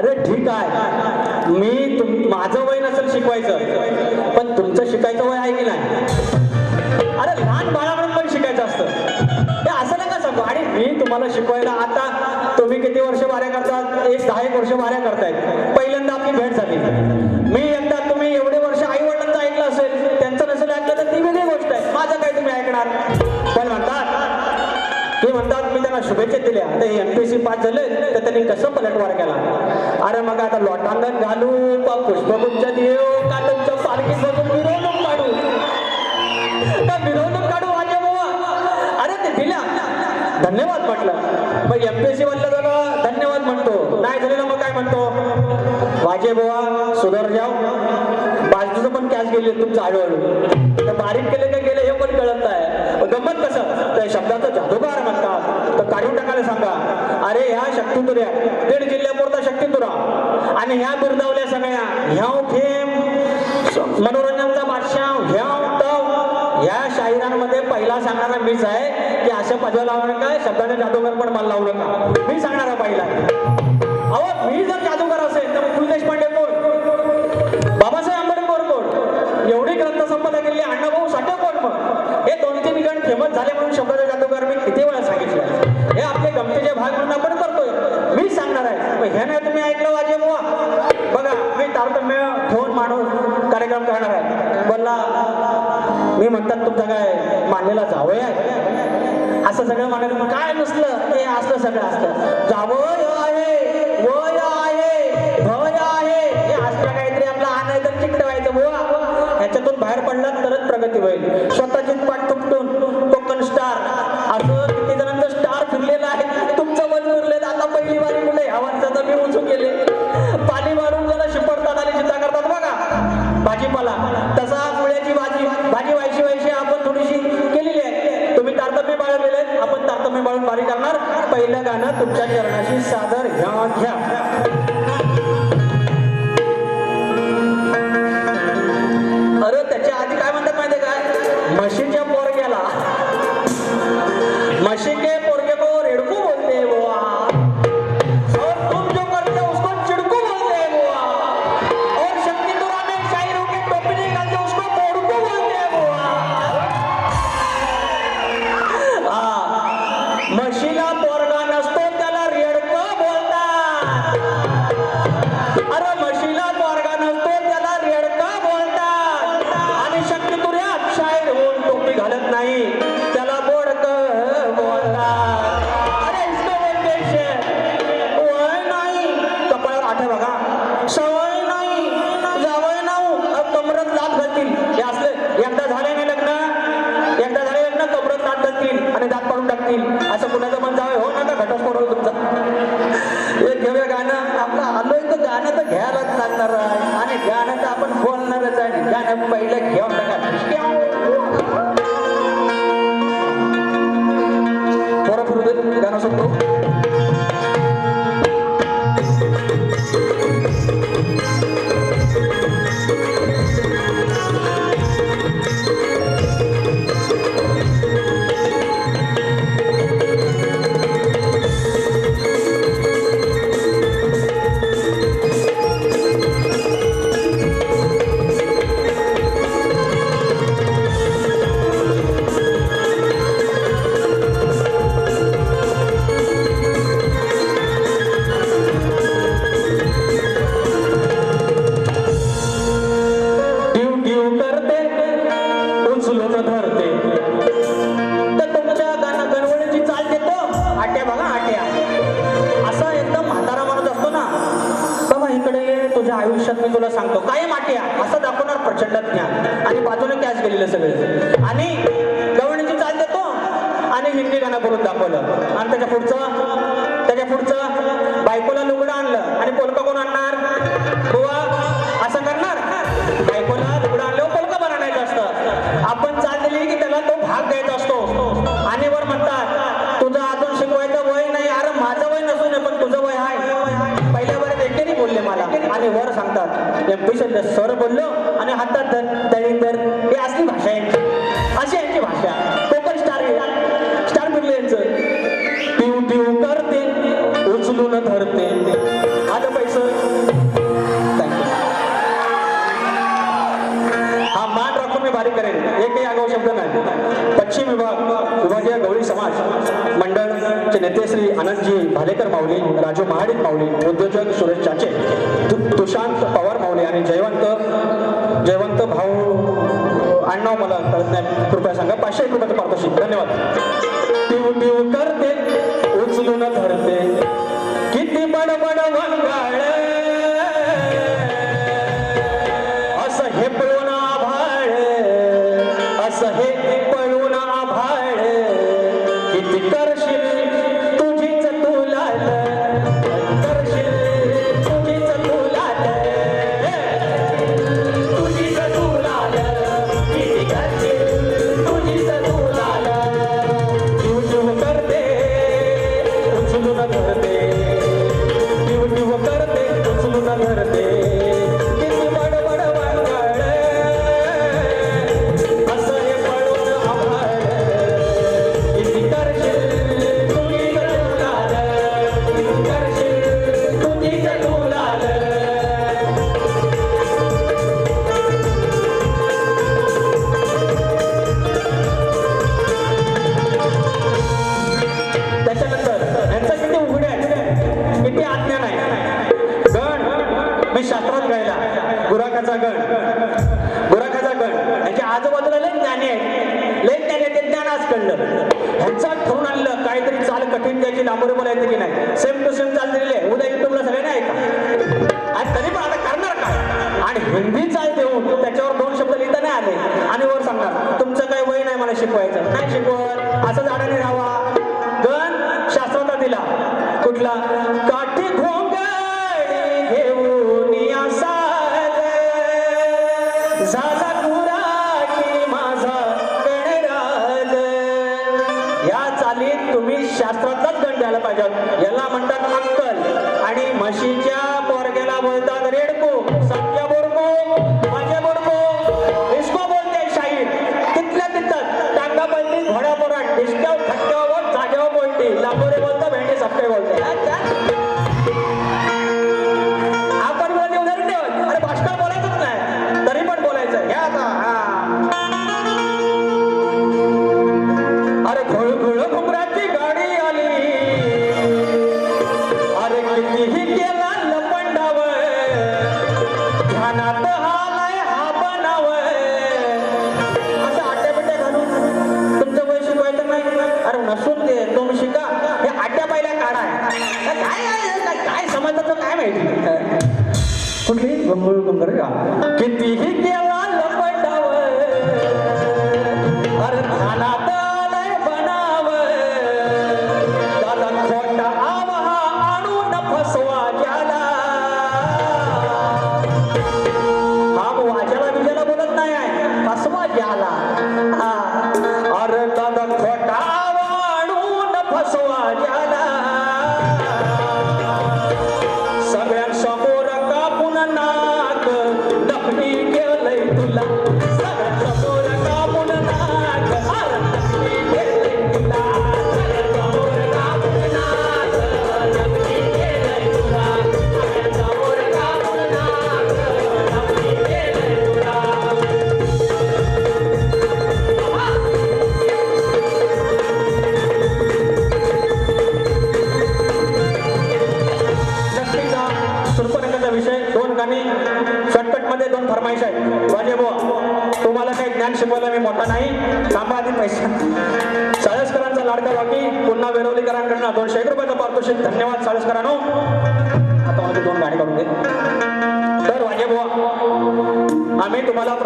अरे ठीक आहे. मी तुम माझं वय नसेल शिकवायचं पण तुमचं शिकायचं वय आहे की नाही? अरे लहान बाळाकडून पण शिकायचं असतं. हे असं नका सांगू. आणि मी तुम्हाला शिकवायला आता तुम्ही किती वर्ष वाऱ्या करतात एक दहा एक वर्ष वाऱ्या करतायत. पहिल्यांदा आपली भेट झाली. मी त्यांना शुभेच्छा दिल्या. आता एम पी सी पास झाले तर त्यांनी कसं पलटवार केला? अरे मग आता लोटांगण घालू का पुष्पगुच्छ देऊ का तुमच्या पालखी बघून मिरवणूक काढू? का मिरवणूक काढू माझ्या बुवा अरे ते दिल्या. धन्यवाद म्हटलं. मग सी म्हटलं जरा धन्यवाद म्हणतो. नाही झालेलं मग काय म्हणतो? वाजे बुवा सुधार जाऊ बाजूचं गेले तुमचं हळूहळू तर बारीक केले का गेले हे पण कळत नाही. गंमत कसं? तर शब्दाचा जादूगार म्हणतात. तर काढून टाकायला सांगा. अरे ह्या शक्तितुऱ्या बीड जिल्ह्यापुरता शक्तितुरा. आणि ह्या बिरदावल्या सगळ्या ह्या फेम मनोरंजनचा बादशाह ह्या तव. ह्या शाहिरांमध्ये पहिला सांगणारा मीच आहे की असं पदव्या लावू नका शब्दाने जादूगर पण मला लावू नका. मी सांगणारा पहिला अहो मी जर जादू काय जावं असं सगळं म्हणाल मग काय नसलं? ते असलं सगळं असतं जावं आहे वय आहे भय आहे. हे असलं काहीतरी आपलं आणायचं चिकटवायचं बुवा. ह्याच्यातून बाहेर पडलं तरच प्रगती होईल. स्वतःची त्याच्या पुढचं त्याच्या पुढचं. बायकोला लुगडं आणलं. आणि पोलका कोण आणणार? बुवा मारी करेल. हे काही आगाऊ शब्द नाही. पश्चिम विभाग विभागीय गवळी समाज मंडळचे नेते श्री आनंदजी भालेकर माऊली राजू महाडिक माऊली उद्योजक सुरेश चाचे तुषांत पवार माऊली आणि जयवंत जयवंत भाऊ आण्णव मला कळत कृपया सांगा पाचशे एक रुपयाचं पारितोषिक. धन्यवाद. पिऊ पिऊ करते उचलून धरते. किती बडबड वंगाळ நாயகன்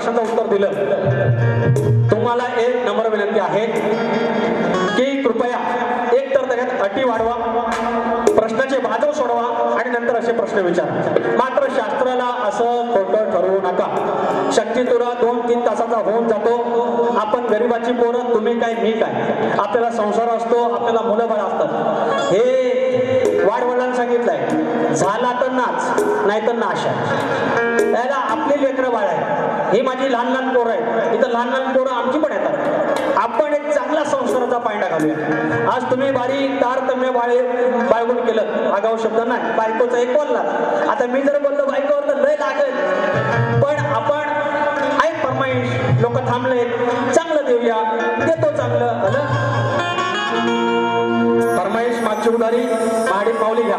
प्रश्नाचं उत्तर दिलं. तुम्हाला एक नंबर विनंती आहे की कृपया एक तर त्याच्यात अटी वाढवा प्रश्नाचे बाजव सोडवा आणि नंतर असे प्रश्न विचार. मात्र शास्त्राला असं खोटं ठरवू नका. शक्ती तुला दोन तीन तासाचा होऊन जातो. आपण गरीबाची पोरं तुम्ही काय मी काय? आपल्याला संसार असतो आपल्याला मुलं बाळ असतात. हे वाढवडांना सांगितलंय. झाला तर नाच नाही तर नाश. आहे त्याला आपली लेकरं बाळ आहे ही माझी लहान लहान पोरं आहेत. इथं लहान लहान पोरं आमची पण येतात. आपण एक चांगला संसाराचा पायंडा घालूया. आज तुम्ही बारीक तारतम्य बाळे बाळगून केलं. आगाव शब्द नाही. बायकोचा एक बोलला आता मी जर बोललो बायकोवर तर लय लागेल. पण आपण ऐक फरमाईश लोक थांबले चांगलं देऊया. देतो चांगलं. आलं फरमाईश मागची उदारी माडी पावली घ्या.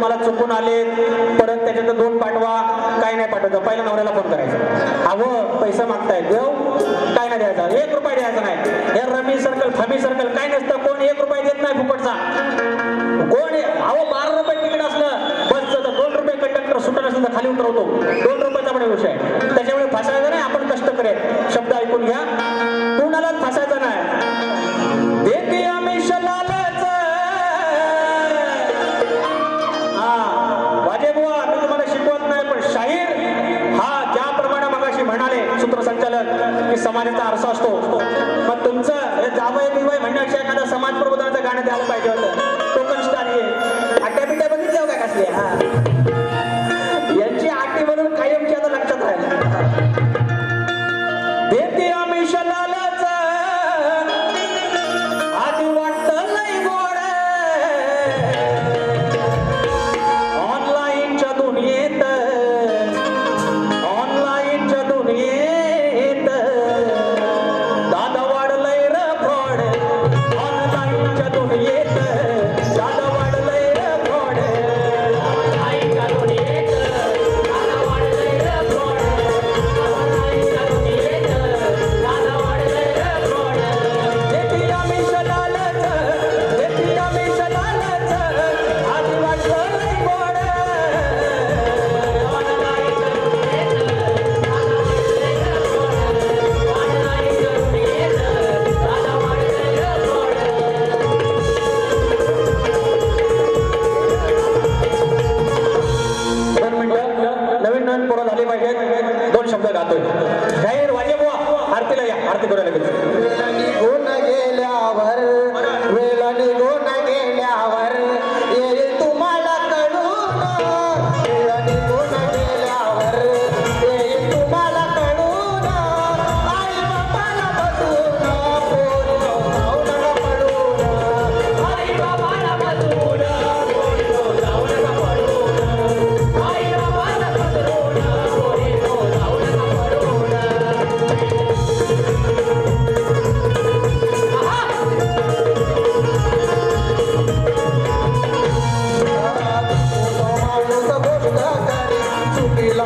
तुम्हाला चुकून आले परत त्याच्यात दोन पाठवा काय नाही पाठवायचं पहिला नवऱ्याला फोन करायचा. अहो पैसा मागताय देव काय नाही द्यायचा. एक रुपया द्यायचा नाही. हे रमी सर्कल फमी सर्कल काय नसतं. कोण एक रुपया देत नाही फुकटचा. कोण अहो बारा रुपये तिकीट असलं बसचं तर दोन रुपये कंडक्टर सुटत असेल तर खाली उतरवतो. दोन रुपयाचा पण विषय त्याच्यामुळे फसायचं नाही. आपण कष्ट करेल. शब्द ऐकून घ्या. हे जावय बिवय म्हणण्यापेक्षा एखादा समाज प्रबोधनाचं गाणं द्यायला पाहिजे होतं.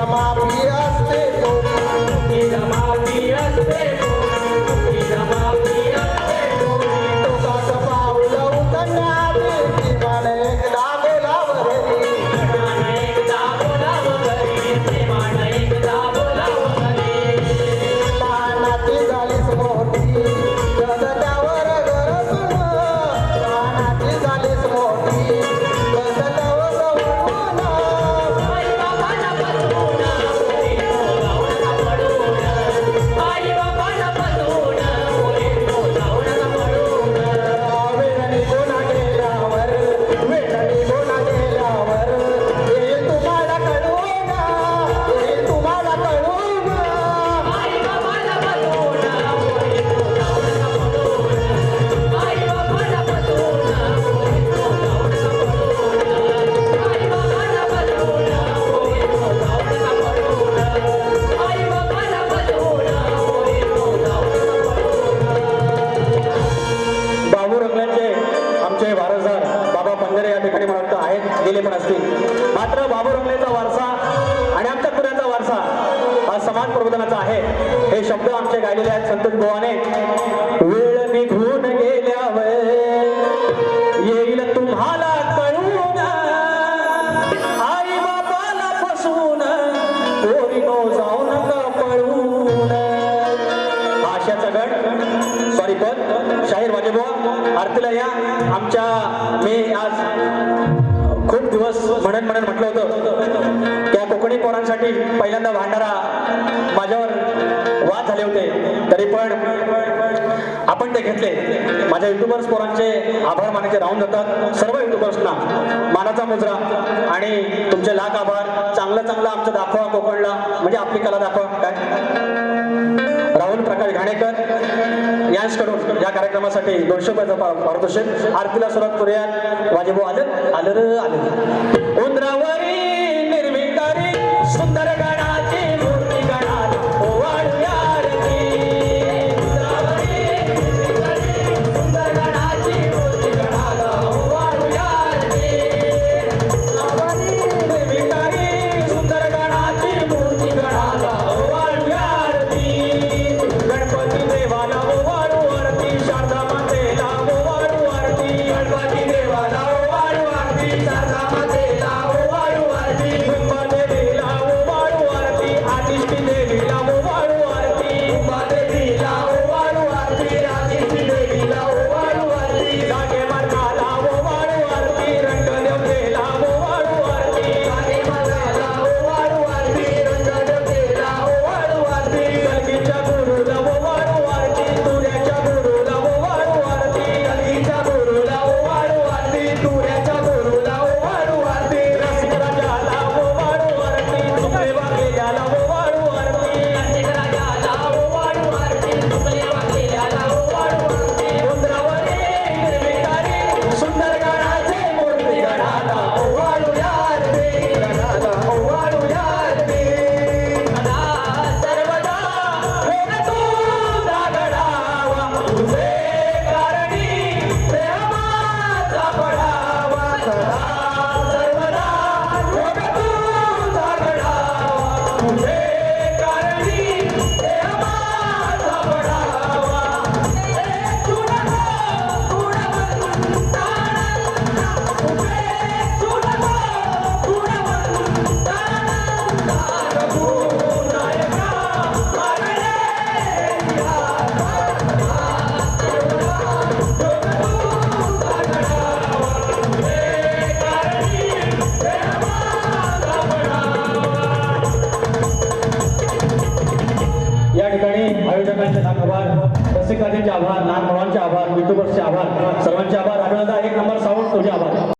માં हा समाज प्रबोधनाचा आहे. हे शब्द आमचे गायलेले आहेत संतोष बुवाने वेळ निघून गेल्यावर येईल तुम्हाला कळून. आई बाबाला फसून पोरीनो जाऊ नका पळून भाषाचा गट सॉरी पण शाहीर वाजेबुवा आरतीला या. आमच्या मी आज खूप दिवस म्हणत म्हणत म्हटलं होतं. त्या कोकणी पोरांसाठी पहिल्यांदा भांडारा माझ्यावर वाद झाले होते तरी पण आपण ते घेतले. माझ्या युट्यूबर्स पोरांचे आभार मानायचे राहून जातात. सर्व युट्यूबर्सना मानाचा मुजरा. आणि तुमचे लाख आभार. चांगलं चांगलं आमचं दाखवा कोकणला. म्हणजे आपली कला दाखवा. काय? राहुल प्रकाश घाणेकर. यांच्याकडून या कार्यक्रमासाठी दोनशे रुपयाचा पारितोषिक. आरतीला सुरुवात करूया. वाजेभाऊ आलं. आलं आलं. उंदरावरी निर्मितारी सुंदर